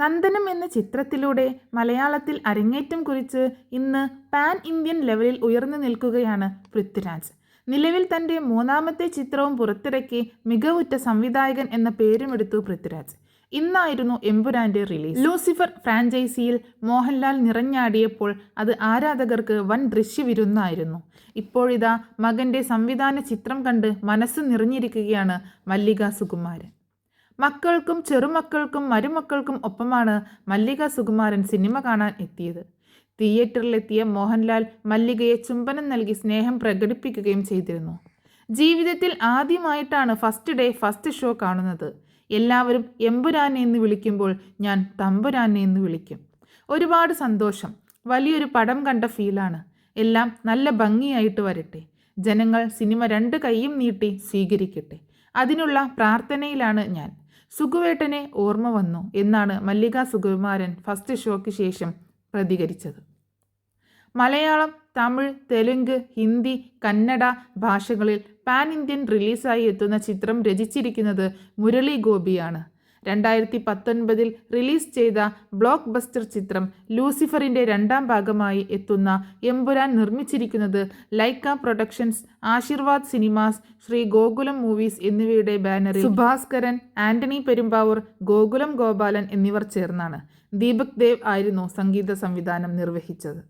നന്ദനം എന്ന ചിത്രത്തിലൂടെ മലയാളത്തിൽ അരങ്ങേറ്റം കുറിച്ച് ഇന്ന് പാൻ ഇന്ത്യൻ ലെവലിൽ ഉയർന്നു നിൽക്കുകയാണ് പൃഥ്വിരാജ്. നിലവിൽ തന്റെ മൂന്നാമത്തെ ചിത്രവും പുറത്തിറക്കി മികവുറ്റ സംവിധായകൻ എന്ന പേരുമെടുത്തു പൃഥ്വിരാജ്. ഇന്നായിരുന്നു എമ്പുരാന്റെ റിലീസ്. ലൂസിഫർ ഫ്രാഞ്ചൈസിയിൽ മോഹൻലാൽ നിറഞ്ഞാടിയപ്പോൾ അത് ആരാധകർക്ക് വൻ ദൃശ്യവിരുന്നായിരുന്നു. ഇപ്പോഴിതാ മകന്റെ സംവിധാന ചിത്രം കണ്ട് മനസ്സ് നിറഞ്ഞിരിക്കുകയാണ് മല്ലിക സുകുമാരൻ. മക്കൾക്കും ചെറുമക്കൾക്കും മരുമക്കൾക്കും ഒപ്പമാണ് മല്ലിക സുകുമാരൻ സിനിമ കാണാൻ എത്തിയത്. തിയേറ്ററിലെത്തിയ മോഹൻലാൽ മല്ലികയെ ചുംബനം നൽകി സ്നേഹം പ്രകടിപ്പിക്കുകയും ചെയ്തിരുന്നു. ജീവിതത്തിൽ ആദ്യമായിട്ടാണ് ഫസ്റ്റ് ഡേ ഫസ്റ്റ് ഷോ കാണുന്നത്. എല്ലാവരും എമ്പുരാനെ എന്ന് വിളിക്കുമ്പോൾ ഞാൻ തമ്പുരാനെ എന്ന് വിളിക്കും. ഒരുപാട് സന്തോഷം. വലിയൊരു പടം കണ്ട ഫീലാണ്. എല്ലാം നല്ല ഭംഗിയായിട്ട് വരട്ടെ. ജനങ്ങൾ സിനിമ രണ്ട് കൈയും നീട്ടി സ്വീകരിക്കട്ടെ. അതിനുള്ള പ്രാർത്ഥനയിലാണ് ഞാൻ. സുഖുവേട്ടനെ ഓർമ്മ വന്നു എന്നാണ് മല്ലിക സുകുമാരൻ ഫസ്റ്റ് ഷോയ്ക്ക് ശേഷം പ്രതികരിച്ചത്. മലയാളം തമിഴ് തെലുങ്ക് ഹിന്ദി കന്നഡ ഭാഷകളിൽ പാൻ ഇന്ത്യൻ റിലീസായി എത്തുന്ന ചിത്രം രചിച്ചിരിക്കുന്നത് മുരളി ഗോപിയാണ്. രണ്ടായിരത്തി പത്തൊൻപതിൽ റിലീസ് ചെയ്ത ബ്ലോക്ക് ബസ്റ്റർ ചിത്രം ലൂസിഫറിന്റെ രണ്ടാം ഭാഗമായി എത്തുന്ന എമ്പുരാൻ നിർമ്മിച്ചിരിക്കുന്നത് Lyca productions Aashirvad cinemas Shri Gokulam movies എന്നിവയുടെ ബാനറിൽ സുഭാസ്കരൻ ആന്റണി പെരുമ്പാവൂർ ഗോകുലം ഗോപാലൻ എന്നിവർ ചേർന്നാണ്. ദീപക് ദേവ് ആയിരുന്നു സംഗീത സംവിധാനം നിർവഹിച്ചത്.